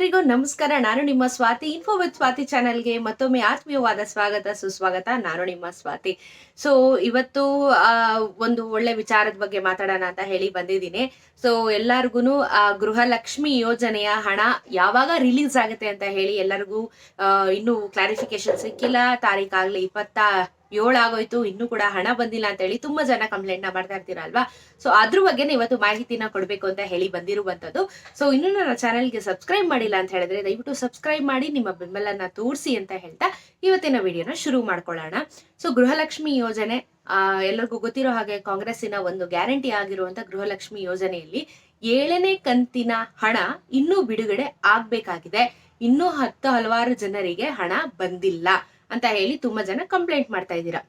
ಎಲ್ರಿಗೂ ನಮಸ್ಕಾರ. ನಾನು ನಿಮ್ಮ ಸ್ವಾತಿ. ಇನ್ಫೋ ವಿತ್ ಸ್ವಾತಿ ಚಾನೆಲ್ಗೆ ಮತ್ತೊಮ್ಮೆ ಆತ್ಮೀಯವಾದ ಸ್ವಾಗತ, ಸುಸ್ವಾಗತ. ನಾನು ನಿಮ್ಮ ಸ್ವಾತಿ. ಸೊ ಇವತ್ತು ಒಂದು ಒಳ್ಳೆ ವಿಚಾರದ ಬಗ್ಗೆ ಮಾತಾಡೋಣ ಅಂತ ಹೇಳಿ ಬಂದಿದ್ದೀನಿ. ಸೊ ಎಲ್ಲಾರ್ಗು ಗೃಹಲಕ್ಷ್ಮಿ ಯೋಜನೆಯ ಹಣ ಯಾವಾಗ ರಿಲೀಸ್ ಆಗುತ್ತೆ ಅಂತ ಹೇಳಿ ಎಲ್ಲರಿಗೂ ಇನ್ನೂ ಕ್ಲಾರಿಫಿಕೇಶನ್ ಸಿಕ್ಕಿಲ್ಲ. ತಾರೀಕಾಗ್ಲಿ ಇಪ್ಪತ್ತ ಏಳಾಗೋಯ್ತು, ಇನ್ನೂ ಕೂಡ ಹಣ ಬಂದಿಲ್ಲ ಅಂತ ಹೇಳಿ ತುಂಬಾ ಜನ ಕಂಪ್ಲೇಂಟ್ನ ಮಾಡ್ತಾ ಇರ್ತೀರಲ್ವಾ? ಸೊ ಅದ್ರ ಬಗ್ಗೆ ಇವತ್ತು ಮಾಹಿತಿನ ಕೊಡಬೇಕು ಅಂತ ಹೇಳಿ ಬಂದಿರುವಂತದ್ದು ಸೊ ಇನ್ನು ನನ್ನ ಚಾನೆಲ್ಗೆ ಸಬ್ಸ್ಕ್ರೈಬ್ ಮಾಡಿಲ್ಲ ಅಂತ ಹೇಳಿದ್ರೆ ದಯವಿಟ್ಟು ಸಬ್ಸ್ಕ್ರೈಬ್ ಮಾಡಿ, ನಿಮ್ಮ ಬೆಂಬಲನ ತೋರಿಸಿ ಅಂತ ಹೇಳ್ತಾ ಇವತ್ತಿನ ವಿಡಿಯೋನ ಶುರು ಮಾಡ್ಕೊಳ್ಳೋಣ. ಸೊ ಗೃಹಲಕ್ಷ್ಮಿ ಯೋಜನೆ ಎಲ್ಲರಿಗೂ ಗೊತ್ತಿರೋ ಹಾಗೆ ಕಾಂಗ್ರೆಸ್ಸಿನ ಒಂದು ಗ್ಯಾರಂಟಿ ಆಗಿರುವಂತ ಗೃಹಲಕ್ಷ್ಮಿ ಯೋಜನೆಯಲ್ಲಿ ಏಳನೇ ಕಂತಿನ ಹಣ ಇನ್ನೂ ಬಿಡುಗಡೆ ಆಗ್ಬೇಕಾಗಿದೆ. ಇನ್ನೂ ಹತ್ತು ಹಲವಾರು ಜನರಿಗೆ ಹಣ ಬಂದಿಲ್ಲ. ಅಂತ ಹೇಳಿ ತುಂಬಾ ಜನ ಕಂಪ್ಲೇಂಟ್ ಮಾಡ್ತಾ ಇದ್ದೀರಾ.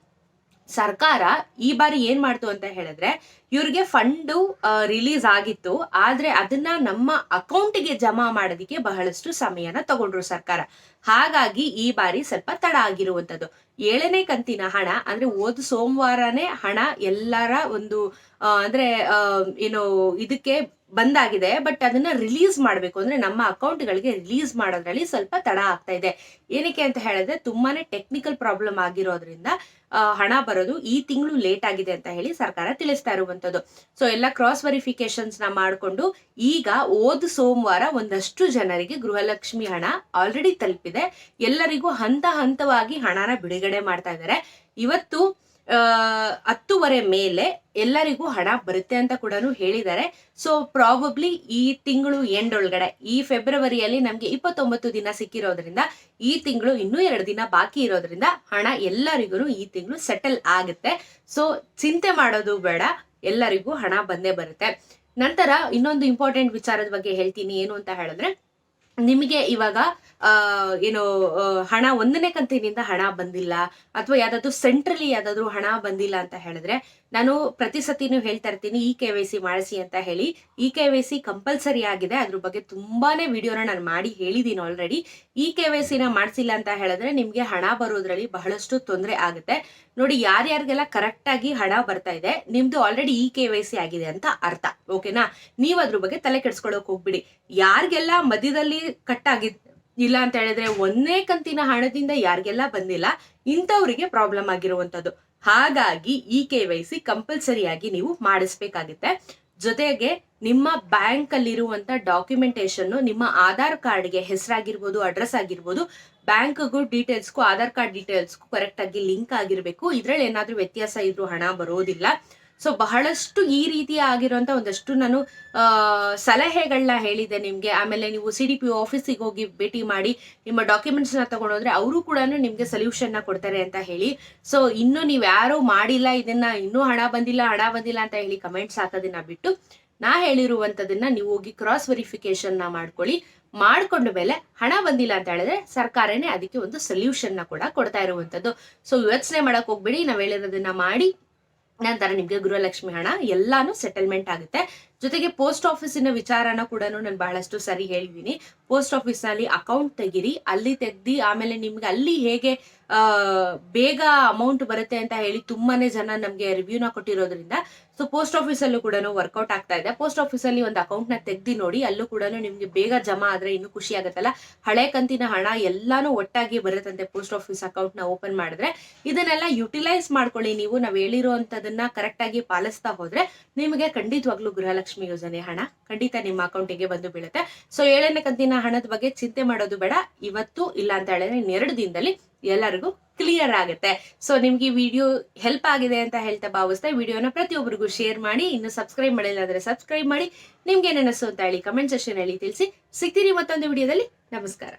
ಸರ್ಕಾರ ಈ ಬಾರಿ ಏನ್ ಮಾಡ್ತು ಅಂತ ಹೇಳಿದ್ರೆ, ಇವ್ರಿಗೆ ಫಂಡು ರಿಲೀಸ್ ಆಗಿತ್ತು, ಆದ್ರೆ ಅದನ್ನ ನಮ್ಮ ಅಕೌಂಟ್ಗೆ ಜಮಾ ಮಾಡೋದಕ್ಕೆ ಬಹಳಷ್ಟು ಸಮಯನ ತಗೊಂಡ್ರು ಸರ್ಕಾರ. ಹಾಗಾಗಿ ಈ ಬಾರಿ ಸ್ವಲ್ಪ ತಡ ಆಗಿರುವಂತದ್ದು. ಏಳನೇ ಕಂತಿನ ಹಣ, ಅಂದ್ರೆ ಓದ್ ಸೋಮವಾರನೇ ಹಣ ಎಲ್ಲರ ಒಂದು ಅಂದ್ರೆ ಏನು, ಇದಕ್ಕೆ ಬಂದಾಗಿದೆ ಬಟ್ ಅದನ್ನ ರಿಲೀಸ್ ಮಾಡಬೇಕು. ಅಂದ್ರೆ ನಮ್ಮ ಅಕೌಂಟ್ಗಳಿಗೆ ರಿಲೀಸ್ ಮಾಡೋದ್ರಲ್ಲಿ ಸ್ವಲ್ಪ ತಡ ಆಗ್ತಾ ಇದೆ. ಏನಕ್ಕೆ ಅಂತ ಹೇಳಿದ್ರೆ ತುಂಬಾನೇ ಟೆಕ್ನಿಕಲ್ ಪ್ರಾಬ್ಲಮ್ ಆಗಿರೋದ್ರಿಂದ ಹಣ ಬರೋದು ಈ ತಿಂಗಳು ಲೇಟ್ ಆಗಿದೆ ಅಂತ ಹೇಳಿ ಸರ್ಕಾರ ತಿಳಿಸ್ತಾ ಇರುವಂತದ್ದು. ಸೊ ಎಲ್ಲ ಕ್ರಾಸ್ ವೆರಿಫಿಕೇಶನ್ಸ್ನ ಮಾಡಿಕೊಂಡು ಈಗ ಓದ್ ಸೋಮವಾರ ಒಂದಷ್ಟು ಜನರಿಗೆ ಗೃಹಲಕ್ಷ್ಮಿ ಹಣ ಆಲ್ರೆಡಿ ತಲುಪಿದೆ. ಎಲ್ಲರಿಗೂ ಹಂತ ಹಂತವಾಗಿ ಹಣನ ಬಿಡುಗಡೆ ಮಾಡ್ತಾ ಇದ್ದಾರೆ. ಇವತ್ತು ಹತ್ತುವರೆ ಮೇಲೆ ಎಲ್ಲರಿಗೂ ಹಣ ಬರುತ್ತೆ ಅಂತ ಕೂಡ ಹೇಳಿದ್ದಾರೆ. ಸೊ ಪ್ರಾಬಬ್ಲಿ ಈ ತಿಂಗಳು ಎಂಡ್ ಒಳಗಡೆ ಈ ಫೆಬ್ರವರಿಯಲ್ಲಿ ನಮಗೆ ಇಪ್ಪತ್ತೊಂಬತ್ತು ದಿನ ಸಿಕ್ಕಿರೋದ್ರಿಂದ, ಈ ತಿಂಗಳು ಇನ್ನೂ ಎರಡು ದಿನ ಬಾಕಿ ಇರೋದ್ರಿಂದ ಹಣ ಎಲ್ಲರಿಗೂ ಈ ತಿಂಗಳು ಸೆಟಲ್ ಆಗುತ್ತೆ. ಸೊ ಚಿಂತೆ ಮಾಡೋದು ಬೇಡ, ಎಲ್ಲರಿಗೂ ಹಣ ಬಂದೇ ಬರುತ್ತೆ. ನಂತರ ಇನ್ನೊಂದು ಇಂಪಾರ್ಟೆಂಟ್ ವಿಚಾರದ ಬಗ್ಗೆ ಹೇಳ್ತೀನಿ. ಏನು ಅಂತ ಹೇಳಿದ್ರೆ ನಿಮಗೆ ಇವಾಗ ಏನು ಹಣ ಒಂದನೇ ಕಂತಿನಿಂದ ಹಣ ಬಂದಿಲ್ಲ, ಅಥವಾ ಯಾವ್ದಾದ್ರು ಸೆಂಟ್ರಲಿ ಯಾವ್ದಾದ್ರು ಹಣ ಬಂದಿಲ್ಲ ಅಂತ ಹೇಳಿದ್ರೆ, ನಾನು ಪ್ರತಿ ಸತಿನೂ ಹೇಳ್ತಾ ಇರ್ತೀನಿ ಇ ಕೆ ವೈ ಸಿ ಮಾಡಿಸಿ ಅಂತ ಹೇಳಿ. E K Y C compulsory ಆಗಿದೆ. ಅದ್ರ ಬಗ್ಗೆ ತುಂಬಾನೇ ವಿಡಿಯೋನ ನಾನು ಮಾಡಿ ಹೇಳಿದ್ದೀನಿ ಆಲ್ರೆಡಿ ಇ ಕೆ ವೈ ಸಿನ ಮಾಡಿಸಿಲ್ಲ ಅಂತ ಹೇಳಿದ್ರೆ ನಿಮ್ಗೆ ಹಣ ಬರೋದ್ರಲ್ಲಿ ಬಹಳಷ್ಟು ತೊಂದರೆ ಆಗುತ್ತೆ. ನೋಡಿ, ಯಾರ್ಯಾರಿಗೆಲ್ಲ ಕರೆಕ್ಟ್ ಆಗಿ ಹಣ ಬರ್ತಾ ಇದೆ, ನಿಮ್ದು already E K Y C ಆಗಿದೆ ಅಂತ ಅರ್ಥ. ಓಕೆನಾ? ನೀವ್ ಅದ್ರ ಬಗ್ಗೆ ತಲೆ ಕೆಡ್ಸ್ಕೊಳಕ್ ಹೋಗ್ಬಿಡಿ. ಯಾರಿಗೆಲ್ಲ ಮಧ್ಯದಲ್ಲಿ ಕಟ್ ಆಗಿದ್ ಇಲ್ಲ ಅಂತ ಹೇಳಿದ್ರೆ ಒಂದೇ ಕಂತಿನ ಹಣದಿಂದ ಯಾರಿಗೆಲ್ಲ ಬಂದಿಲ್ಲ, ಇಂಥವ್ರಿಗೆ ಪ್ರಾಬ್ಲಮ್ ಆಗಿರುವಂತದ್ದು ಹಾಗಾಗಿ ಇ ಕೆ ವೈ ಸಿ ಕಂಪಲ್ಸರಿಯಾಗಿ ನೀವು ಮಾಡಿಸ್ಬೇಕಾಗುತ್ತೆ. ಜೊತೆಗೆ ನಿಮ್ಮ ಬ್ಯಾಂಕ್ ಅಲ್ಲಿರುವಂತ ಡಾಕ್ಯುಮೆಂಟೇಶನ್ ನಿಮ್ಮ ಆಧಾರ್ ಕಾರ್ಡ್ಗೆ ಹೆಸರಾಗಿರ್ಬೋದು, ಅಡ್ರೆಸ್ ಆಗಿರ್ಬೋದು, ಬ್ಯಾಂಕ್ಗೂ ಡೀಟೇಲ್ಸ್ಗೂ, ಆಧಾರ್ ಕಾರ್ಡ್ ಡೀಟೇಲ್ಸ್ಗೂ ಕರೆಕ್ಟ್ ಆಗಿ ಲಿಂಕ್ ಆಗಿರ್ಬೇಕು. ಇದ್ರಲ್ಲಿ ಏನಾದ್ರೂ ವ್ಯತ್ಯಾಸ ಇದ್ರೂ ಹಣ ಬರೋದಿಲ್ಲ. ಸೊ ಬಹಳಷ್ಟು ಈ ರೀತಿಯ ಆಗಿರುವಂತ ಒಂದಷ್ಟು ನಾನು ಸಲಹೆಗಳನ್ನ ಹೇಳಿದೆ ನಿಮ್ಗೆ. ಆಮೇಲೆ ನೀವು ಸಿ ಡಿ ಪಿ ಆಫೀಸಿಗೆ ಹೋಗಿ ಭೇಟಿ ಮಾಡಿ ನಿಮ್ಮ ಡಾಕ್ಯುಮೆಂಟ್ಸ್ನ ತಗೊಂಡೋದ್ರೆ ಅವರು ಕೂಡ ನಿಮ್ಗೆ ಸೊಲ್ಯೂಷನ್ನ ಕೊಡ್ತಾರೆ ಅಂತ ಹೇಳಿ. ಸೊ ಇನ್ನು ನೀವು ಯಾರು ಮಾಡಿಲ್ಲ, ಇದನ್ನ ಇನ್ನೂ ಹಣ ಬಂದಿಲ್ಲ ಹಣ ಬಂದಿಲ್ಲ ಅಂತ ಹೇಳಿ ಕಮೆಂಟ್ಸ್ ಹಾಕೋದನ್ನ ಬಿಟ್ಟು, ನಾ ಹೇಳಿರುವಂತದನ್ನ ನೀವು ಹೋಗಿ ಕ್ರಾಸ್ ವೆರಿಫಿಕೇಶನ್ನ ಮಾಡ್ಕೊಳ್ಳಿ. ಮಾಡ್ಕೊಂಡ ಮೇಲೆ ಹಣ ಬಂದಿಲ್ಲ ಅಂತ ಹೇಳಿದ್ರೆ ಸರ್ಕಾರನೇ ಅದಕ್ಕೆ ಒಂದು ಸೊಲ್ಯೂಷನ್ನ ಕೂಡ ಕೊಡ್ತಾ ಇರುವಂಥದ್ದು. ಸೊ ಯೋಚನೆ ಮಾಡಕ್ ಹೋಗ್ಬೇಡಿ. ನಾವ್ ಹೇಳಿರೋದನ್ನ ಮಾಡಿ ನಂತರ ನಿಮ್ಗೆ ಗೃಹಲಕ್ಷ್ಮಿ ಹಣ ಎಲ್ಲಾನು ಸೆಟಲ್ಮೆಂಟ್ ಆಗುತ್ತೆ. ಜೊತೆಗೆ ಪೋಸ್ಟ್ ಆಫೀಸಿನ ವಿಚಾರನ ಕೂಡ ನಾನು ಬಹಳಷ್ಟು ಸರಿ ಹೇಳಿದ್ದೀನಿ ಪೋಸ್ಟ್ ಆಫೀಸ್ನಲ್ಲಿ ಅಕೌಂಟ್ ತೆಗಿರಿ, ಅಲ್ಲಿ ತೆಗ್ದಿ, ಆಮೇಲೆ ನಿಮ್ಗೆ ಅಲ್ಲಿ ಹೇಗೆ ಬೇಗ ಅಮೌಂಟ್ ಬರುತ್ತೆ ಅಂತ ಹೇಳಿ ತುಂಬಾನೇ ಜನ ನಮ್ಗೆ ರಿವ್ಯೂನ ಕೊಟ್ಟಿರೋದ್ರಿಂದ, ಸೊ ಪೋಸ್ಟ್ ಆಫೀಸ್ ಅಲ್ಲೂ ಕೂಡ ವರ್ಕೌಟ್ ಆಗ್ತಾ ಇದೆ. ಪೋಸ್ಟ್ ಆಫೀಸ್ ಅಲ್ಲಿ ಒಂದು ಅಕೌಂಟ್ನ ತೆಗ್ದಿ ನೋಡಿ, ಅಲ್ಲೂ ಕೂಡ ನಿಮ್ಗೆ ಬೇಗ ಜಮಾ ಆದ್ರೆ ಇನ್ನು ಖುಷಿ ಆಗುತ್ತಲ್ಲ. ಹಳೆ ಕಂತಿನ ಹಣ ಎಲ್ಲಾನು ಒಟ್ಟಾಗಿ ಬರುತ್ತಂತೆ ಪೋಸ್ಟ್ ಆಫೀಸ್ ಅಕೌಂಟ್ನ ಓಪನ್ ಮಾಡಿದ್ರೆ. ಇದನ್ನೆಲ್ಲ ಯುಟಿಲೈಸ್ ಮಾಡ್ಕೊಳ್ಳಿ. ನೀವು ನಾವ್ ಹೇಳಿರುವಂತದನ್ನ ಕರೆಕ್ಟ್ ಆಗಿ ಪಾಲಿಸ್ತಾ ಹೋದ್ರೆ ನಿಮಗೆ ಖಂಡಿತವಾಗ್ಲೂ ಗೃಹಲಕ್ಷ್ಮಿ ಯೋಜನೆ ಹಣ ಖಂಡಿತ ನಿಮ್ಮ ಅಕೌಂಟಿಗೆ ಬಂದು ಬೀಳುತ್ತೆ. ಸೊ ಏಳನೇ ಕಂತಿನ ಹಣದ ಬಗ್ಗೆ ಚಿಂತೆ ಮಾಡೋದು ಬೇಡ. ಇವತ್ತು ಇಲ್ಲ ಅಂತ ಹೇಳಿದ್ರೆ ಇನ್ನೆರಡು ದಿನದಲ್ಲಿ ಎಲ್ಲರಿಗೂ ಕ್ಲಿಯರ್ ಆಗುತ್ತೆ. ಸೊ ನಿಮ್ಗೆ ಈ ವಿಡಿಯೋ ಹೆಲ್ಪ್ ಆಗಿದೆ ಅಂತ ಹೇಳ್ತಾ ಭಾವಿಸ್ತಾ ವಿಡಿಯೋನ ಪ್ರತಿಯೊಬ್ಬರಿಗೂ ಶೇರ್ ಮಾಡಿ. ಇನ್ನು ಸಬ್ಸ್ಕ್ರೈಬ್ ಮಾಡಿಲ್ಲ ಅಂದ್ರೆ ಸಬ್ಸ್ಕ್ರೈಬ್ ಮಾಡಿ. ನಿಮ್ಗೆ ಏನಸು ಅಂತ ಹೇಳಿ ಕಮೆಂಟ್ ಸೆಕ್ಷನ್ ಹೇಳಿ ತಿಳಿಸಿ. ಸಿಗ್ತೀರಿ ಮತ್ತೊಂದು ವಿಡಿಯೋದಲ್ಲಿ ನಮಸ್ಕಾರ.